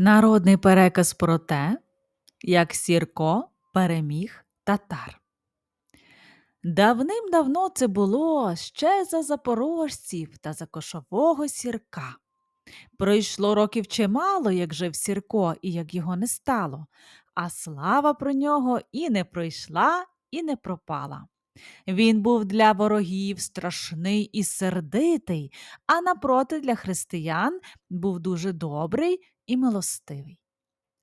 Народний переказ про те, як Сірко переміг татар. Давним-давно це було ще за запорожців та за кошового сірка. Пройшло років чимало, як жив Сірко і як його не стало, а слава про нього і не пройшла, і не пропала. Він був для ворогів страшний і сердитий, а напроти для християн був дуже добрий і милостивий.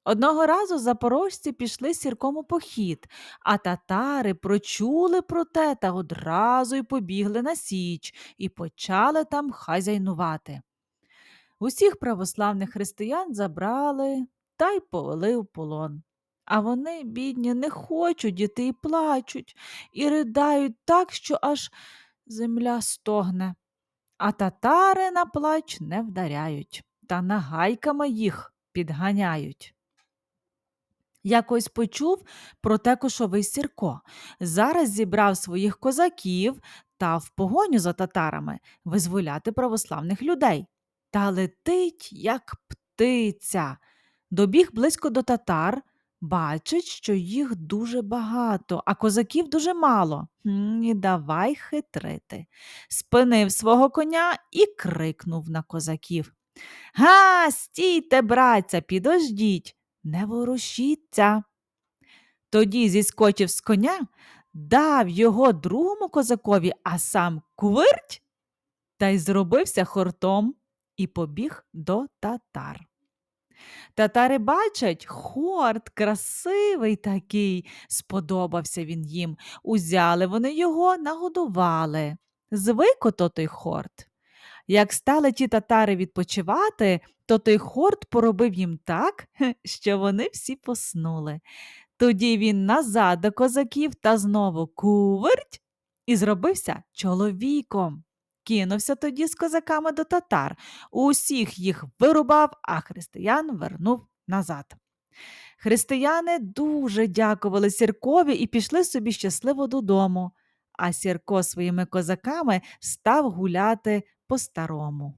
Одного разу запорожці пішли сірком у похід, а татари прочули про те та одразу й побігли на січ і почали там хазяйнувати. Усіх православних християн забрали та й повели у полон. А вони, бідні, не хочуть діти і плачуть, і riдають так, що аж земля стогне. А татари на плач не вдаряють, та нагайками їх підганяють. Якось почув про те кошовий Сірко. Зараз зібрав своїх козаків та в погоню за татарами визволяти православних людей. Та летить, як птиця. Добіг близько до татар, бачить, що їх дуже багато, а козаків дуже мало. І давай хитрити. Спинив свого коня і крикнув на козаків. Га, стійте, братця, підождіть, не ворушіться. Тоді зіскочив з коня, дав його другому козакові, а сам кувирть та й зробився хортом і побіг до татар. Татари бачать, хорт красивий такий, сподобався він їм. Узяли вони його, нагодували. Звик ото той хорт. Як стали ті татари відпочивати, то той хорт поробив їм так, що вони всі поснули. Тоді він назад до козаків та знову куверть і зробився чоловіком. Кинувся тоді з козаками до татар, усіх їх вирубав, а християн вернув назад. Християни дуже дякували Сіркові і пішли собі щасливо додому, а Сірко своїми козаками став гуляти по старому.